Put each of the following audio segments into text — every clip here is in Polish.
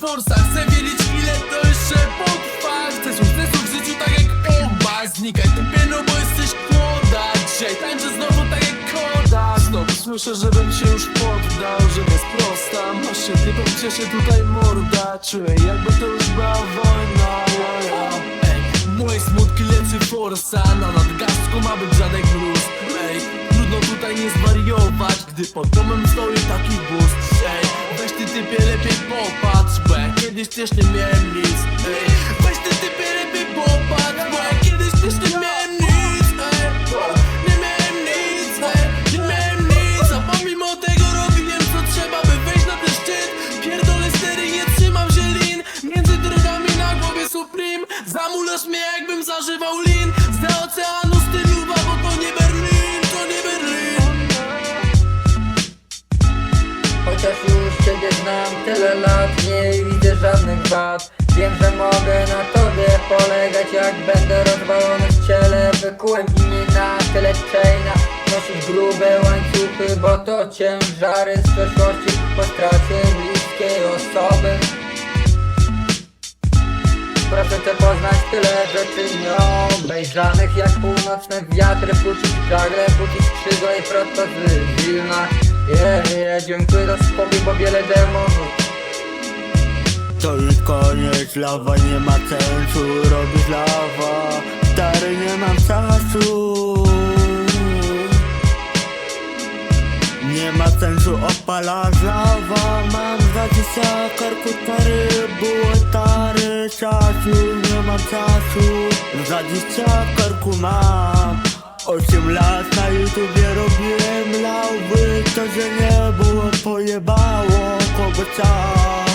forsa Chcę wiedzieć ile to jeszcze potrwa. Chcę sukcesu w życiu tak jak Pogba Znikaj typie no bo jesteś kłoda Dzisiaj tańczę znowu tak jak koda. Znowu słyszę, żebym się już poddał Że bez prosta. Masz się typem cieszę tutaj morda. Czuję jakby to już była wojna. Ej, moje smutki lecy forsa. Na nadgarstku ma być żaden gruz Ej, trudno tutaj nie zwariować Gdy pod domem stoi taki boost weź ty typie lepiej popatrz ja kiedyś też nie miałem nic Ej, weź ty typie lepiej popatrz ja kiedyś też nie miałem nic Ej, nie miałem nic Ej, nie miałem nic A pomimo tego robiłem co trzeba By wejść na ten szczyt. Pierdolę stery, nie trzymam się lin. Między drogami na głowie Supreme. Zamulasz mnie jakbym zażywał lin Ciebie znam tyle lat Nie widzę żadnych wad. Wiem, że mogę na Tobie polegać Jak będę rozwalony w ciele. Wykułem na tyle chaina. Nosić grube łańcuchy Bo to ciężary z przeszłości. Po stracie bliskiej osoby. Proszę Cię poznać tyle rzeczy nieobejrzanych Jak północne wiatry, puścić żagle, puścić skrzydła i prosto z Wilna Dziękuję za spokój, bo wiele To już koniec, lawa nie ma sensu Robisz lawa, stary nie mam czasu. Nie ma sensu opalać lawa. Mam 20 karku stary Było stary czasu Nie mam czasu. 20 karku mam 8 lat na YouTubie robiłem lawy To, że nie było pojebało kogo czas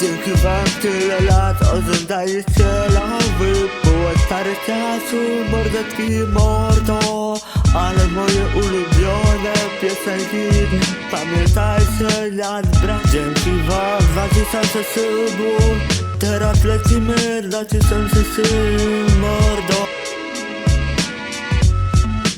Dzięki wam tyle lat oglądaliście lawy Było stare czasu, mordeczki mordo Ale moje ulubione piosenki Pamiętajcie lat brak. Dzięki wam 2000 subów. Teraz lecimy 2000 syn mordo